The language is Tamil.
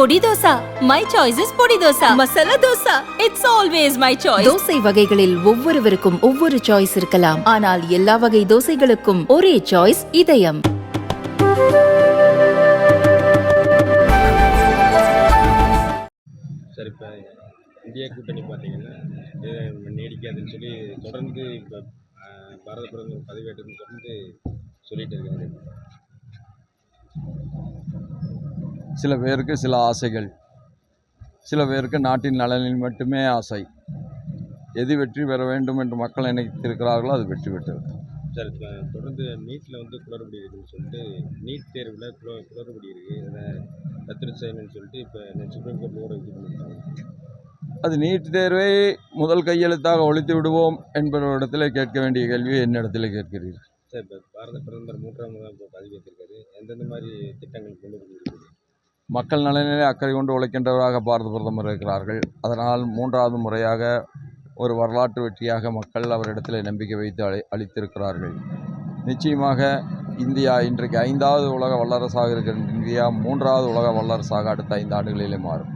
பொடி dosa. My choice is podi dosa. Masala dosa. It's always my choice dosa வகைகளில் ஒவ்வொருவருக்கும் ஒவ்வொரு சாய்ஸ் இருக்கலாம். ஆனால் எல்லா வகை தோசைகளுக்கும் ஒரே சாய்ஸ் இதயம். சார் இப்போ இந்தியா கூட்டணி பார்த்தீங்கன்னா நீடிக்காதுன்னு சொல்லி தொடர்ந்து இப்போ பாரத பிரதமர் பதவியேற்றதுன்னு தொடர்ந்து சொல்லிட்டு இருக்காரு. சில பேருக்கு சில ஆசைகள். சில பேருக்கு நாட்டின் நலனில் மட்டுமே ஆசை. எது வெற்றி பெற வேண்டும் என்று மக்கள் நினைத்திருக்கிறார்களோ அது வெற்றி பெற்றது சார் இப்போ தொடர்ந்து நீட்டில் வந்து குளறுபடி சொல்லிட்டு நீட் தேர்வில் குள குளறுபடி இருக்குது ரத்து செய்யணும்னு சொல்லிட்டு இப்போ சுப்ரீம் இது பண்ணியிருக்காங்க அது நீட் தேர்வை முதல் கையெழுத்தாக ஒழித்து விடுவோம் என்பவரிடத்திலே கேட்க வேண்டிய கேள்வியை என்னிடத்திலே கேட்கிறீர்கள். சார் இப்போ பாரத பிரதமர் மூன்றாம் பதவியேற்றிருக்காரு எந்தெந்த மாதிரி திட்டங்கள் கொண்டு மக்கள் நலனிலே அக்கறை கொண்டு உழைக்கின்றவராக பாரத பிரதமர் இருக்கிறார்கள். அதனால் மூன்றாவது முறையாக ஒரு வரலாற்று வெற்றியாக மக்கள் அவரிடத்தில் நம்பிக்கை வைத்து அளி அளித்திருக்கிறார்கள். நிச்சயமாக இந்தியா இன்றைக்கு ஐந்தாவது உலக வல்லரசாக இருக்கின்ற இந்தியா மூன்றாவது உலக வல்லரசாக அடுத்த ஐந்து ஆண்டுகளிலே மாறும்.